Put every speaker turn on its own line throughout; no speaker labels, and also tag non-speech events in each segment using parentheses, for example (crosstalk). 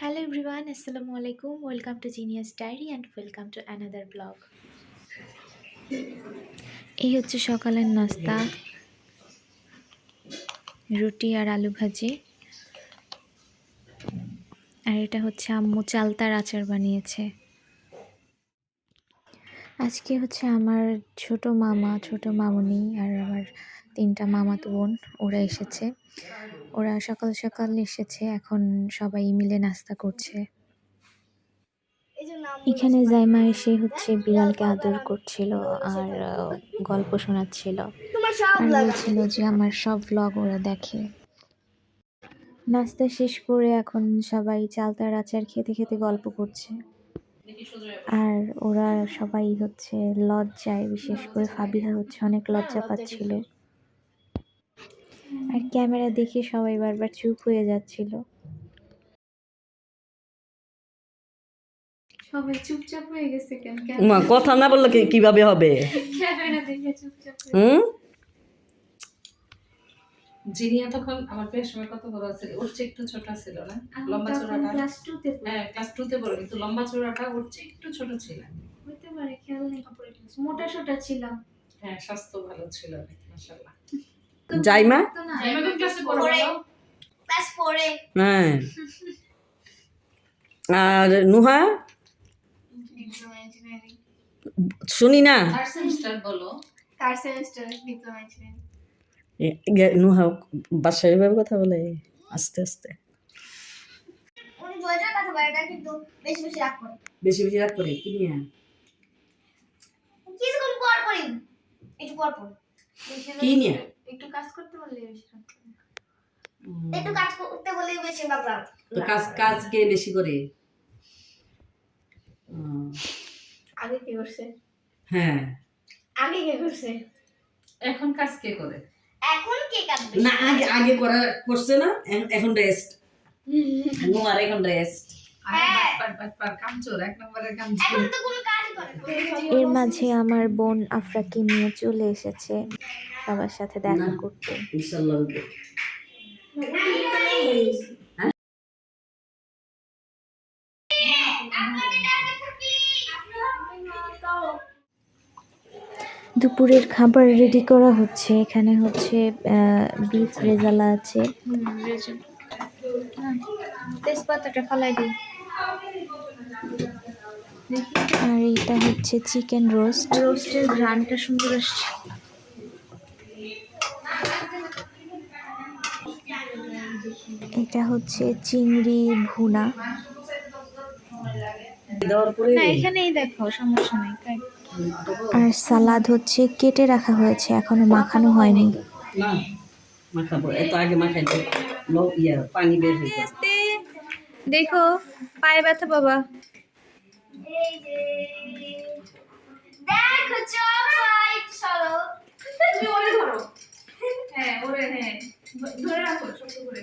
Hello everyone আসসালামু আলাইকুম welcome to genius diary and welcome to another blog এই হচ্ছে সকালের নাস্তা, রুটি আর আলু ভাজি। আর এটা হচ্ছে আম্মু চালতার আচার বানিয়েছে। আজকে হচ্ছে আমার ছোট মামা, ছোট মামনি আর আমার তিনটা মামাতো বোন, ওরা এসেছে। ওরা সকাল সকাল এসেছে, এখন সবাই মিলে নাস্তা করছে। এখানে জাইমা এসে হচ্ছে বিড়ালকে আদর করছিল আর গল্প শোনাচ্ছিল। আর বলছিল যে আমার সব ভ্লগ ওরা দেখে। নাস্তা শেষ করে এখন সবাই চালতার আচার খেতে খেতে গল্প করছে। আর ওরা সবাই হচ্ছে লজ্জায় বিশেষ করে ফাবিহা হচ্ছে অনেক লজ্জা পাচ্ছিল। আর ক্যামেরা দেখে সবাই বারবার চুপ হয়ে যাচ্ছিল। সবাই চুপচাপ হয়ে গেছে কেন?
মা কথা না বললে কি- কীভাবে হবে?
ক্যামেরা দেখে চুপচাপ
হুম?
জিনিয়া তখন আমার সময় কত বড় ছিল ওর চেয়ে একটু ছোট ছিল না? লম্বা চূড়াটা
ক্লাস টুতে
হ্যাঁ ক্লাস টু তে পড়ে কিন্তু লম্বা চূড়াটা ওর চেয়ে একটু ছোট ছিল।
হতে পারে খেয়াল নেই মোটা সোটা ছিলাম।
হ্যাঁ স্বাস্থ্য ভালো ছিল মাশাআল্লাহ।
জাইমা?
তো না।
এমন ক্লাসে পড়ো?
ক্লাস ফোরে
হ্যাঁ। (laughs) আর নুহা? শুনি না।
থার্ড সেমিস্টার বলো।
থার্ড সেমিস্টার ডিপ্লোমা ইঞ্জিনিয়ারিং
এ- এ- নুহা বাসায় এভাবে কথা বলে? আস্তে আস্তে।
উনি জয়টার কথা বলে এটা কিন্তু বেশি বেশি রাগ করে।
বেশি বেশি রাগ করে? কি নিয়ে?
কিছুক্ষণ পর পরই। একটু পর পর।
কি নিয়ে?
একটু কাজ করতে বেশি রাগ
একটু কাজ করতে বলে বেশি বাবরা
তো কাজ কাজ কে বেশি করে?
আগে কে করছে?
হ্যাঁ।
আগে কে করছে?
এখন কাজ কে করে?
এখন কে কাটবে
না আগে আগে করা করছে না এখন রেস্ট নুহার এখন রেস্ট
হ্যাঁ।
পার পার পার কামচোর এক নম্বরের কামচোর।
এখন তো কোনো কাজই করে না।
এর মাঝে আমার বোন আফরাকে নিয়ে চলে এসেছে। বাবার সাথে দেখা করতে। দুপুরের খাবার রেডি করা হচ্ছে। এখানে হচ্ছে বিফ রেজালা আছে। তেজপাতাটা ফালাই দিই। আর এটা হচ্ছে চিকেন রোস্ট রোস্টের ঘ্রানটা সুন্দর আসছে। এটা হচ্ছে চিংড়ি ভুনা। না এখানেই দেখো সমস্যা নেই আর সালাদ হচ্ছে কেটে রাখা হয়েছে এখনও মাখানো হয়নি।
না মাখাবো এত আগে মাখাই তো লো পানি বের যাবে
দেখো পায়ে ব্যথা বাবা।
এই যে দেখো চপাই চলো।
তুমি ওরে ধরো। হ্যাঁ ওরে হ্যাঁ। ধরে রাখো শক্ত করে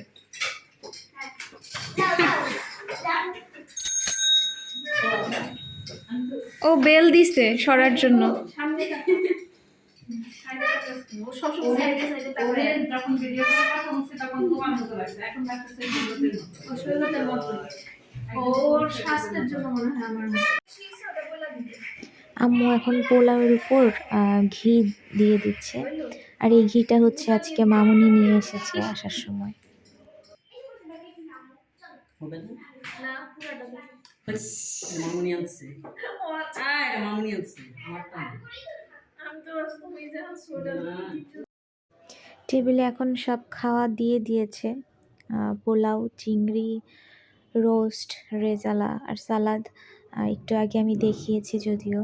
দাও দাও দাও
ও বেল দিছে সরার জন্য
সামনে তাকাও। ও সবসময় সাইডে সাইডে তাকায় যখন ভিডিও করে কথা হচ্ছে তখন তোমার মতো লাগছে এখন লাগতেছে সৈকতের মতো ও সৈকতের মতো ওর স্বাস্থ্যের বেল দিছে সরার জন্য।
আম্মু এখন পোলাওয়ের উপর ঘি দিয়ে দিচ্ছে। আর এই ঘিটা হচ্ছে আজকে মামুনি নিয়ে এসেছে আসার সময়।
না? মামুনি আনছে। আয় মামুনি আনছে। আমারটা না। না।
টেবিলে এখন সব খাওয়া দিয়ে দিয়েছে পোলাও চিংড়ি রোস্ট রেজালা আর সালাদ একটু আগে আমি দেখিয়েছি যদিও।